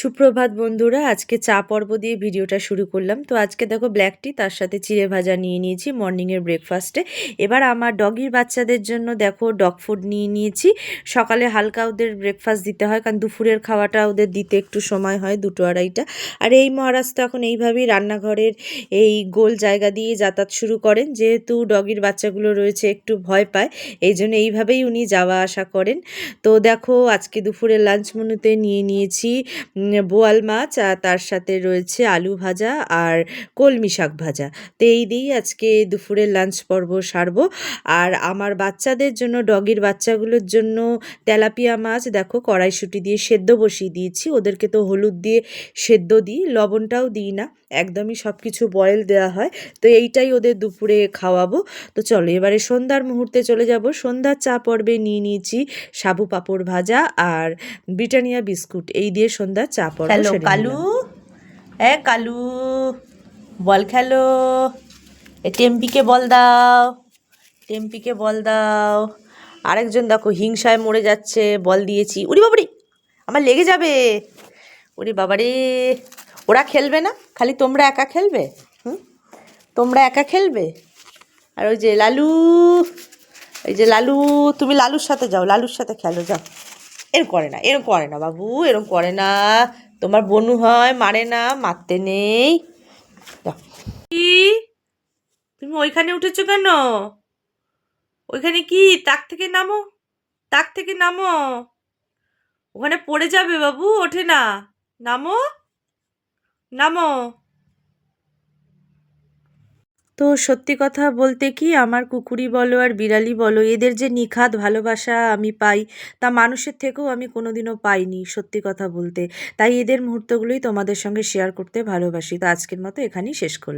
সুপ্রভাত বন্ধুরা, আজকে চা পর্ব দিয়ে ভিডিওটা শুরু করলাম। তো আজকে দেখো ব্ল্যাক টি তার সাথে চিড়ে ভাজা নিয়ে নিয়েছি মর্নিংয়ের ব্রেকফাস্টে এবার আমার ডগির বাচ্চাদের জন্য দেখো ডগ ফুড নিয়ে নিয়েছি। সকালে হালকা ওদের ব্রেকফাস্ট দিতে হয়, কারণ দুপুরের খাওয়াটা ওদের দিতে একটু সময় হয়, দুটো আড়াইটা। আর এই মহারাজ তো এখন এইভাবেই রান্নাঘরের এই গোল জায়গা দিয়ে যাতায়াত শুরু করেন। যেহেতু ডগির বাচ্চাগুলো রয়েছে, একটু ভয় পায়, এই জন্য এইভাবেই উনি যাওয়া আসা করেন। তো দেখো আজকে দুপুরের লাঞ্চ মেনুতে নিয়ে নিয়েছি বোয়াল মাছ, আর তার সাথে রয়েছে আলু ভাজা আর কলমি শাক ভাজা। তো এই দিয়েই আজকে দুপুরের লাঞ্চ পর্ব সারবো। আর আমার বাচ্চাদের জন্য, ডগির বাচ্চাগুলোর জন্য তেলাপিয়া মাছ, দেখো কড়াইশুঁটি দিয়ে সেদ্ধ বসিয়ে দিয়েছি। ওদেরকে তো হলুদ দিয়ে সেদ্ধ দিই, লবণটাও দিই না। একদমই সব কিছু বয়েল দেওয়া হয়। তো এইটাই ওদের দুপুরে খাওয়াবো। তো চলো, এবারে সন্ধ্যার মুহূর্তে চলে যাব। সন্ধ্যার চা পর্বে নিয়ে নিয়েছি সাবু পাঁপড় ভাজা আর ব্রিটানিয়া বিস্কুট। এই দিয়ে সন্ধ্যার চা পর্ব হ্যালো কালু। এ কালু বল খেলো। এ টেম্পিকে বল দাও টেম্পিকে বল দাও। আরেকজন দেখো হিংসায় মরে যাচ্ছে বল দিয়েছি। উরি বাবারি আমার লেগে যাবে। উরি বাবারে ওরা খেলবে না? খালি তোমরা একা খেলবে? হুম? তোমরা একা খেলবে? আর ওই যে লালু এই যে লালু তুমি লালুর সাথে যাও লালুর সাথে খেলো যাও। এরম করে না, এরম করে না বাবু, এরম করে না। তোমার বনু হয়, মারে না, মারতে নেই। তুমি ওইখানে উঠেছো কেন? ওইখানে কি? তাক থেকে নামো, তাক থেকে নামো। ওখানে পড়ে যাবে বাবু, ওঠে না। নামো নামো। তো সত্যি কথা বলতে কি, আমার কুকুরি বলো আর বিড়ালি বলো, এদের যে নিখাত ভালোবাসা আমি পাই, তা মানুষের থেকেও আমি কোনোদিনও পাইনি, সত্যি কথা বলতে। তাই এদের মুহূর্তগুলোই তোমাদের সঙ্গে শেয়ার করতে ভালোবাসি। তো আজকের মতো এখানেই শেষ করলাম।